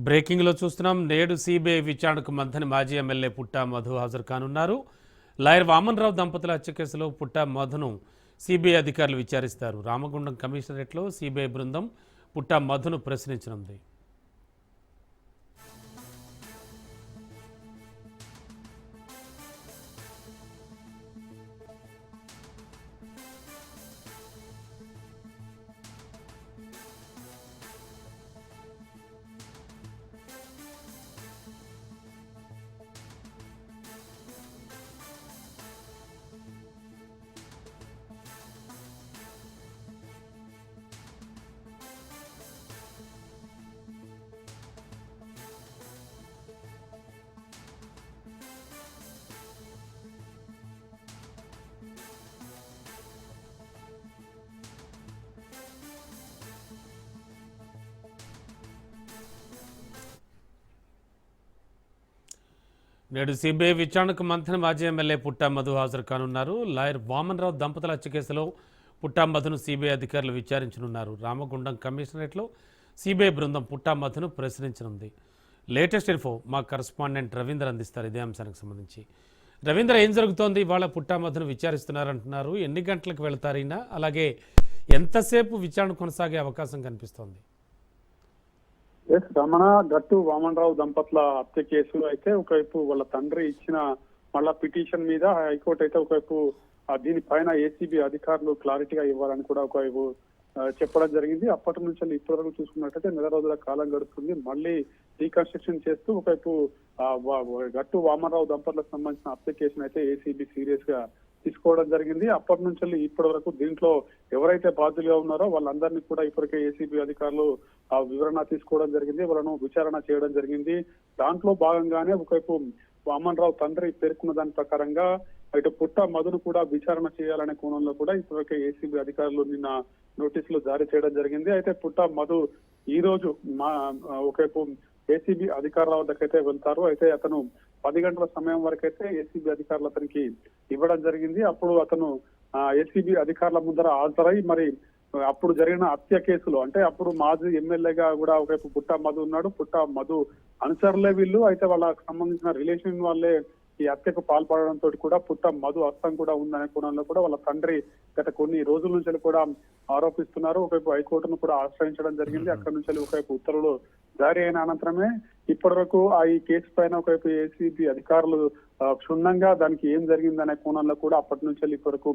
బ్రేకింగ్లో చూస్తున్నాం. నేడు సిబిఐ విచారణకు మంథని మాజీ ఎమ్మెల్యే పుట్టా మధు హాజరు కానున్నారు. లాయర్ వామన్రావు దంపతుల హత్య కేసులో పుట్టా మధును సిబిఐ అధికారులు విచారిస్తారు. రామగుండం కమిషనరేట్లో సిబిఐ బృందం పుట్టా మధును ప్రశ్నించనుంది. నేడు సిబిఐ విచారణకు మంత్రి మాజీ ఎమ్మెల్యే పుట్టా మధు హాజరు కానున్నారు లాయర్ వామన్ రావు దంపతుల హత్య కేసులో పుట్టా మధును సిబిఐ అధికారులు విచారించనున్నారు. రామగుండం కమిషనరేట్లో సిబిఐ బృందం పుట్టా మధును ప్రశ్నించనుంది. లేటెస్ట్ ఇన్ఫో మా కరస్పాండెంట్ రవీంద్ర అందిస్తారు ఇదే అంశానికి సంబంధించి. రవీంద్ర ఏం జరుగుతోంది? ఇవాళ పుట్టా మధును విచారిస్తున్నారంటున్నారు. ఎన్ని గంటలకు వెళతారైనా అలాగే ఎంతసేపు విచారణ కొనసాగే అవకాశం కనిపిస్తోంది? రమణ గట్టు వామనరావు దంపతుల హత్య కేసులో అయితే ఒకవైపు వాళ్ళ తండ్రి ఇచ్చిన మళ్ళా పిటిషన్ మీద హైకోర్టు అయితే ఒకవైపు దీనిపైన ఏసీబీ అధికారులు క్లారిటీగా ఇవ్వాలని కూడా ఒకవైపు చెప్పడం జరిగింది. అప్పటి నుంచి ఇప్పటి వరకు చూసుకున్నట్టయితే నెల రోజుల కాలం గడుస్తుంది మళ్ళీ రీకన్స్ట్రక్షన్ చేస్తూ ఒకవైపు వా- గట్టు వామనరావు దంపతులకు సంబంధించిన అప్లికేషన్ అయితే ఏసీబీ సీరియస్గా తీసుకోవడం జరిగింది. అప్పటి నుంచి ఇప్పటి వరకు దీంట్లో ఎవరైతే బాధ్యులుగా ఉన్నారో వాళ్ళందరినీ కూడా ఇప్పటికే ఏసీబీ అధికారులు ఆ వివరణ తీసుకోవడం జరిగింది. వాళ్ళను విచారణ చేయడం జరిగింది. దాంట్లో భాగంగానే ఒకవైపు వామన్ రావు తండ్రి పేర్కొన్న దాని ప్రకారంగా ఇటు పుట్ట మధును కూడా విచారణ చేయాలనే కోణంలో కూడా ఇప్పటికే ఏసీబీ అధికారులు నిన్న నోటీసులు జారీ చేయడం జరిగింది. అయితే పుట్ట మధు ఈ రోజు మా ఒకవైపు ఏసీబీ అధికారుల వద్దకైతే వెళ్తారు. అయితే అతను పది గంటల సమయం వరకైతే ఏసీబీ అధికారులు అతనికి ఇవ్వడం జరిగింది. అప్పుడు అతను ఏసీబీ అధికారుల ముందర హాజరై మరి అప్పుడు జరిగిన హత్య కేసులో అంటే అప్పుడు మాజీ ఎమ్మెల్యేగా కూడా ఒకవైపు పుట్ట మధు ఉన్నాడు. పుట్ట మధు అనుచరులే వీళ్ళు. అయితే వాళ్ళకి సంబంధించిన రిలేషన్ వాళ్ళే ఈ హత్యకు పాల్పడడంతో కూడా పుట్ట మధు హస్తం కూడా ఉందనే కోణంలో కూడా వాళ్ళ తండ్రి గత కొన్ని రోజుల నుంచి కూడా ఆరోపిస్తున్నారు. ఒకవైపు హైకోర్టును కూడా ఆశ్రయించడం జరిగింది. అక్కడ నుంచి ఒకవైపు ఉత్తర్వులు జారీ అయిన అనంతరమే ఇప్పటి వరకు ఆ ఈ కేసు పైన ఒకవైపు ఏసీబీ అధికారులు క్షుణ్ణంగా దానికి ఏం జరిగిందనే కోణంలో కూడా అప్పటి నుంచి ఇప్పటి వరకు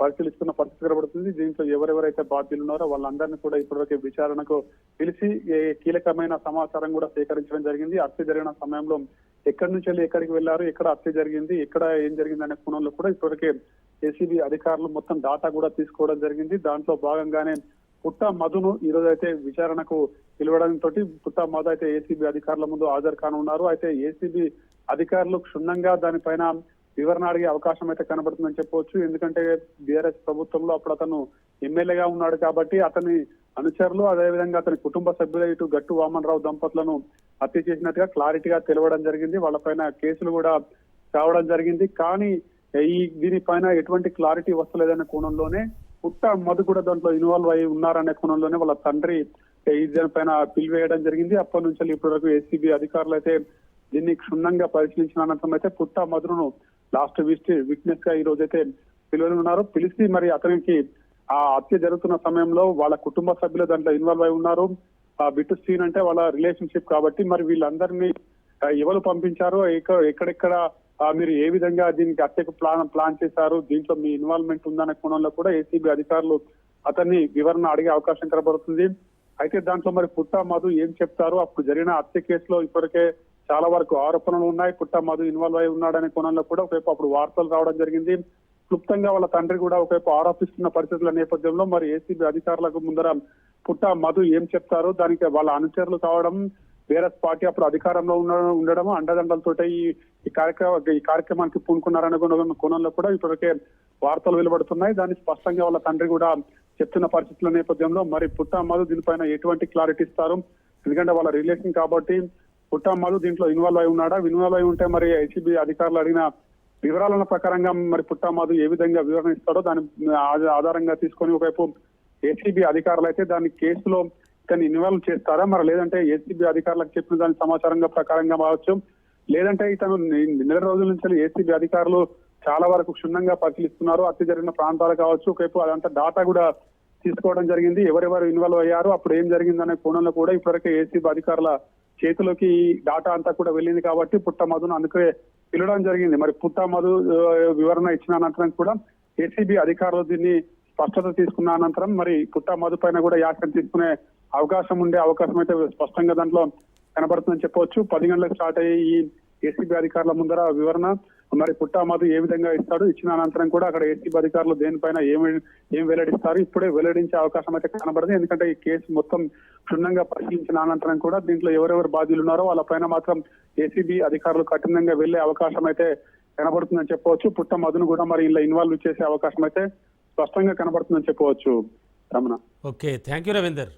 పరిశీలిస్తున్న పరిస్థితి కనబడుతుంది. దీంట్లో ఎవరెవరైతే బాధ్యులు ఉన్నారో వాళ్ళందరినీ కూడా ఇప్పటివరకు విచారణకు పిలిచి కీలకమైన సమాచారం కూడా సేకరించడం జరిగింది. హత్య జరిగిన సమయంలో ఎక్కడి నుంచి వెళ్ళి ఎక్కడికి వెళ్ళారు ఎక్కడ హత్య జరిగింది ఎక్కడ ఏం జరిగింది అనే కోణంలో కూడా ఇప్పటివరకే ఏసీబీ అధికారులు మొత్తం డాటా కూడా తీసుకోవడం జరిగింది. దాంట్లో భాగంగానే పుట్ట మధును ఈ రోజు అయితే విచారణకు పిలవడంతో పుట్ట మధు అయితే ఏసీబీ అధికారుల ముందు హాజరు కానున్నారు. అయితే ఏసీబీ అధికారులు క్షుణ్ణంగా దానిపైన వివరణ అడిగే అవకాశం అయితే కనబడుతుందని చెప్పవచ్చు. ఎందుకంటే బీఆర్ఎస్ ప్రభుత్వంలో అప్పుడు అతను ఎమ్మెల్యేగా ఉన్నాడు కాబట్టి అతని అనుచరులు అదేవిధంగా అతని కుటుంబ సభ్యులు ఇటు గట్టు వామన్ రావు దంపతులను హత్య చేసినట్టుగా క్లారిటీగా తెలవడం జరిగింది. వాళ్ళపైన కేసులు కూడా కావడం జరిగింది. కానీ ఈ దీనిపైన ఎటువంటి క్లారిటీ వస్తలేదన్న కోణంలోనే పుట్ట మధు కూడా దాంట్లో ఇన్వాల్వ్ అయి ఉన్నారనే కోణంలోనే వాళ్ళ తండ్రి ఈ దీనిపైన పిలివేయడం జరిగింది. అప్పటి నుంచి ఇప్పటి వరకు ఏసీబీ అధికారులు అయితే దీన్ని క్షుణ్ణంగా పరిశీలించిన అనంతరం అయితే పుట్ట మధును లాస్ట్ విట్నెస్గా ఈ రోజు అయితే పిలువనున్నారు పిలిచి మరి అతనికి ఆ హత్య జరుగుతున్న సమయంలో వాళ్ళ కుటుంబ సభ్యులు దాంట్లో ఇన్వాల్వ్ అయి ఉన్నారు. ఆ బిట్టు సీన్ అంటే వాళ్ళ రిలేషన్షిప్ కాబట్టి మరి వీళ్ళందరినీ ఎవరు పంపించారు ఎక్కడెక్కడ మీరు ఏ విధంగా దీనికి హత్యకు ప్లాన్ ప్లాన్ చేశారు? దీంట్లో మీ ఇన్వాల్వ్మెంట్ ఉందనే కోణంలో కూడా ఏసీబీ అధికారులు అతన్ని వివరణ అడిగే అవకాశం కనబడుతుంది. అయితే దాంట్లో మరి పుట్ట మధు ఏం చెప్తారు? అప్పుడు జరిగిన హత్య కేసులో ఇప్పటికే చాలా వరకు ఆరోపణలు ఉన్నాయి. పుట్ట మధు ఇన్వాల్వ్ అయి ఉన్నాడనే కోణంలో కూడా ఒకవైపు అప్పుడు వార్తలు రావడం జరిగింది. క్లుప్తంగా వాళ్ళ తండ్రి కూడా ఒకవైపు ఆరోపిస్తున్న పరిస్థితుల నేపథ్యంలో మరి ఏసీబీ అధికారులకు ముందర పుట్ట మధు ఏం చెప్తారు? దానికి వాళ్ళ అనుచరులు కావడం బీఆర్ఎస్ పార్టీ అప్పుడు అధికారంలో ఉండడం ఉండడం అండదండలతో ఈ కార్యక్రమ ఈ కార్యక్రమానికి పూనుకున్నారనే కోణంలో కూడా ఇప్పటికే వార్తలు వెలువడుతున్నాయి. దాన్ని స్పష్టంగా వాళ్ళ తండ్రి కూడా చెప్తున్న పరిస్థితుల నేపథ్యంలో మరి పుట్టమ్మలు దీనిపైన ఎటువంటి క్లారిటీ ఇస్తారు? ఎందుకంటే వాళ్ళ రిలేషన్ కాబట్టి పుట్టమ్మలు దీంట్లో ఇన్వాల్వ్ అయి ఉన్నాడా? ఇన్వాల్వ్ అయి ఉంటే మరి ఐసీబీ అధికారులు అడిగిన వివరాల ప్రకారంగా మరి పుట్టమధు ఏ విధంగా వివరణ ఇస్తాడో దాని ఆధారంగా తీసుకొని ఒకవైపు ఏసీబీ అధికారులు అయితే దాని కేసులో కానీ ఇన్వాల్వ్ చేస్తారా? మరి లేదంటే ఏసీబీ అధికారులకు చెప్పిన దాని సమాచారంగా ప్రకారంగా కావచ్చు లేదంటే ఇతను నెల రోజుల నుంచి ఏసీబీ అధికారులు చాలా వరకు క్షుణ్ణంగా పరిశీలిస్తున్నారు. హత్య జరిగిన ప్రాంతాలు కావచ్చు ఒకవైపు అదంతా డాటా కూడా తీసుకోవడం జరిగింది. ఎవరెవరు ఇన్వాల్వ్ అయ్యారు అప్పుడు ఏం జరిగిందనే కోణంలో కూడా ఇప్పటివరకు ఏసీబీ అధికారుల చేతిలోకి ఈ డాటా అంతా కూడా వెళ్ళింది కాబట్టి పుట్ట మధును అందుకే పిలవడం జరిగింది. మరి పుట్ట మధు వివరణ ఇచ్చిన అనంతరం కూడా. ఏసీబీ అధికారులు దీన్ని స్పష్టత తీసుకున్న అనంతరం మరి పుట్ట మధు పైన కూడా యాక్షన్ తీసుకునే అవకాశం ఉండే అవకాశం అయితే స్పష్టంగా దాంట్లో కనబడుతుందని చెప్పవచ్చు. పది గంటలకు స్టార్ట్ అయ్యే ఈ ఏసీబీ అధికారుల ముందర వివరణ మరి పుట్టా మధు ఏ విధంగా ఇస్తాడు ఇచ్చిన అనంతరం కూడా అక్కడ ఏసీబీ అధికారులు దేనిపైన ఏమి ఏం వెల్లడిస్తారు? ఇప్పుడే వెల్లడించే అవకాశం అయితే కనబడదు. ఎందుకంటే ఈ కేసు మొత్తం క్షుణ్ణంగా పరిశీలించిన అనంతరం కూడా దీంట్లో ఎవరెవరు బాధ్యులు ఉన్నారో వాళ్ళపైన మాత్రం ఏసీబీ అధికారులు కఠినంగా వెళ్ళే అవకాశం అయితే కనబడుతుందని చెప్పవచ్చు. పుట్ట మధును కూడా మరి ఇలా ఇన్వాల్వ్ చేసే అవకాశం అయితే స్పష్టంగా కనబడుతుందని చెప్పవచ్చు Ramana. Okay thank you Ravinder.